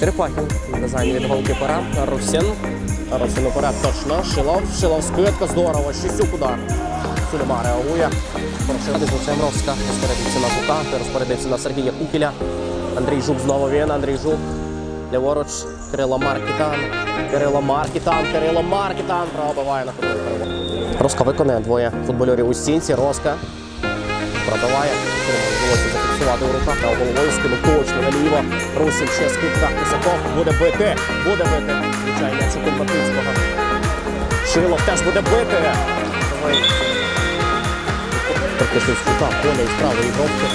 Черепахін. Дизайн від голкіпера. Русін. Русін уперед точно. Шилов. Шилов скидка. Здорово. Щісюк удар. Сулейма реагує. Порошенко Цемровська. Розпорядився на Жука. Розпорядився на Сергія Кукіля. Андрій Жук знову він. Андрій Жук. Ліворуч. Кирило Маркітан. Кирило Маркітан. Кирило Маркітан. Пробиває на ходу. Роска виконує двоє футбольорів у стінці. Роска. Пробиває. Вдалося зафіксувати у руках. Дав головою скинув точно наліво. Русін ще скидка. Кисаков буде бити. Буде бити. М'яч у Кульбатинського. Шилов теж буде бити. Практично з кута, поля із правої бровки.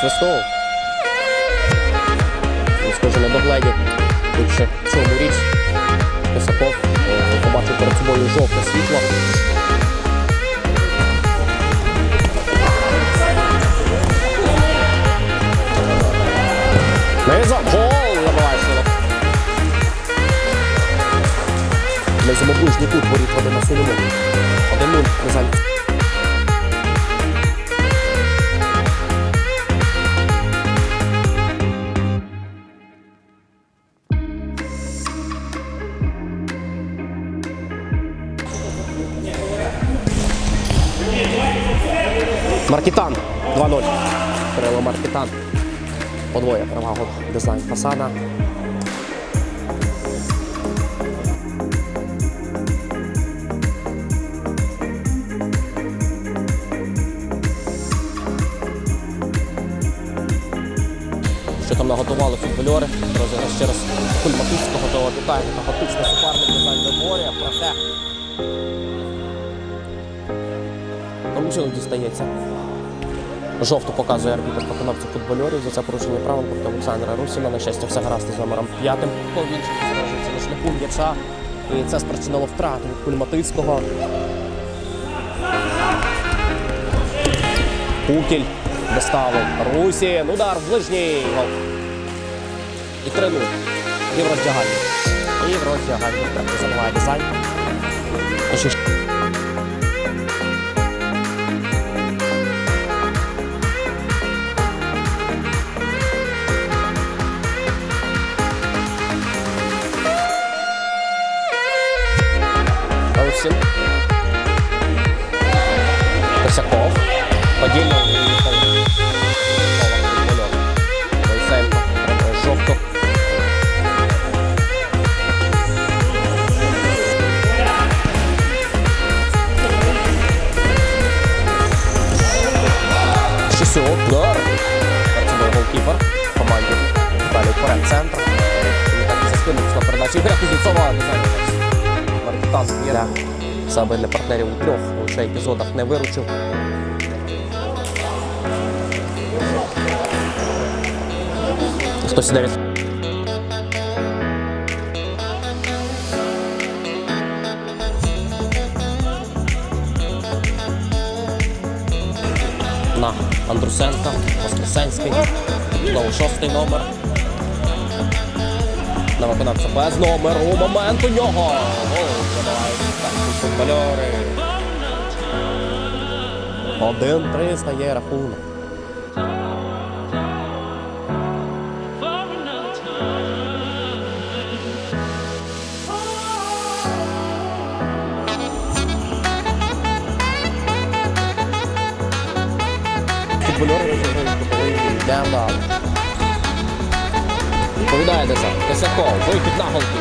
Свистов. Він схоже на догледів. Більше цьому річ. Кисаков е, побачив перед собою жовте світло. Кут воріт Вадима Соломон. 1-0 Рязань. Маркітан 2-0. Кирило Маркітан. Подвоє перевагу дизайн фасада. Що там наготували футбольори? Розіграш ще раз Кульматицького до вітає та готичний суперник дизайн виборює, проте Ручину дістається. Жовту показує арбітр виконавцю футбольорів за це порушення правил проти Олександра Русіна. На щастя, все гаразд із номером п'ятим. Повільчик зражується на шляху м'яча. І це спричинило втрату від Кульматицького. Кукіль доставив. Русін. Удар в ближній. Гол. І 3-0. І в роздягальні. І в роздягальні. Так, забиває дизайн. Русін. Косяков. Подільно. Кузнєцова. Маркітан для себе для партнерів у трьох лише епізодах не виручив. Хтось від на Андрусенка, Воскресенський, знову шостий номер. На виконавця без номеру. Момент у нього. Гол забивають перші футбольори. Один-три стає рахунок. Футбольори розіграють боковий для вдали. Відповідає десант. Косяков, вихід на голки.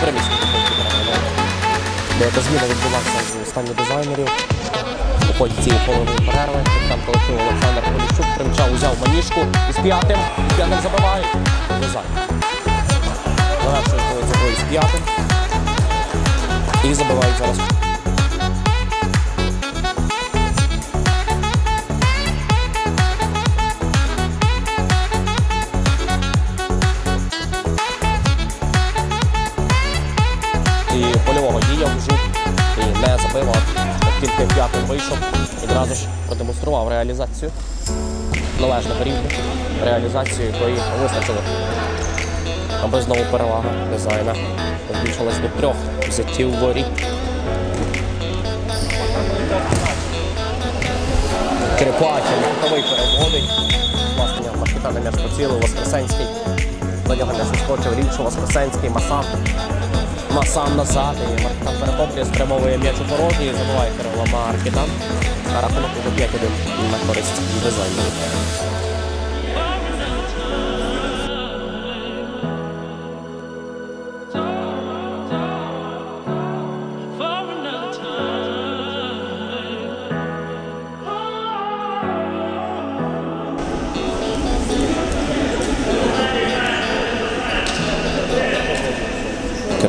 Переміщення Деяка зміна відбулася з стані дизайнерів. У ході цієї половини перерви. Там колектив Олександр Поліщук примчав, узяв маніжку із п'ятим. Із п'ятим забиває. Дизайн. Завершує свою з п'ятим. І забивають зараз. Тільки п'ятим вийшов. Відразу ж продемонстрував реалізацію належного рівня, реалізацію якої вистачило. Аби знову перевага дизайна збільшилась до трьох взяттів воріт. Черепахін, кутовий переводить. Власне, Маркіта на м'яч поцілив, Воскресенський на нього не соскочив Рікшо, Воскресенський, Масан. Масан назад і Маркітан перехоплює, спрямовує м'яч у порожній і забуває Кирило Маркітан. Рахунок уже 5-1 на користь дизайнеру.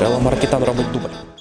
Кирило Маркітан робить дубль.